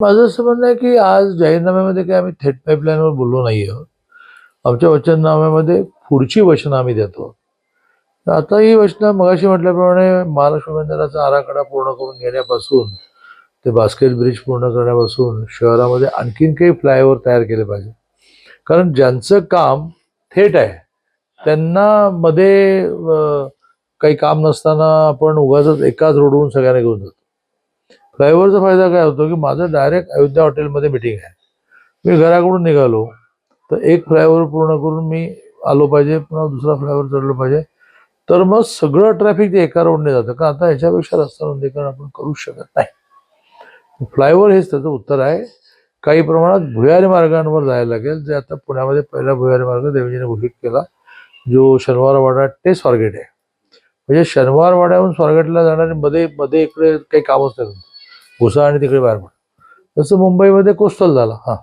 माझं असं म्हणणं आहे की आज जाहीरनाम्यामध्ये काही आम्ही थेट पाईपलाईनवर बोललो नाही आहोत. आमच्या वचननाम्यामध्ये पुढची वचनं आम्ही देतो आता ही वचनं मगाशी म्हटल्याप्रमाणे महाराष्ट्र मंदिराचा आराखडा पूर्ण करून घेण्यापासून ते बास्केट ब्रिज पूर्ण करण्यापासून शहरामध्ये आणखीन काही फ्लायओव्हर तयार केले पाहिजे. कारण ज्यांचं काम थेट आहे त्यांना मध्ये काही काम नसताना आपण उगाच एकाच रोडवरून सगळ्यांना घेऊन जातो. फ्लायओव्हरचा फायदा काय होतो की माझं डायरेक्ट अयोध्या हॉटेलमध्ये मिटिंग आहे. मी घराकडून निघालो तर एक फ्लायओव्हर पूर्ण करून मी आलो पाहिजे पुन्हा दुसरा फ्लायओव्हर चढलो पाहिजे. तर मग सगळं ट्रॅफिक ते एका रोडने जातं. का आता ह्याच्यापेक्षा रस्ता रुंदीकरण आपण करू शकत नाही. फ्लायओव्हर हेच त्याचं उत्तर आहे. काही प्रमाणात भुयारी मार्गांवर जायला लागेल. जे आता पुण्यामध्ये पहिला भुयारी मार्ग देवेंजीने घोषित केला जो शनिवारवाडा ते स्वारगेट आहे. म्हणजे शनिवारवाड्याहून स्वारगेटला जाणारे मध्ये मध्ये इकडे काही कामच नाही. घुसा आणि तिकडे बाहेर पड तसं मुंबईमध्ये कोस्टल झाला हां.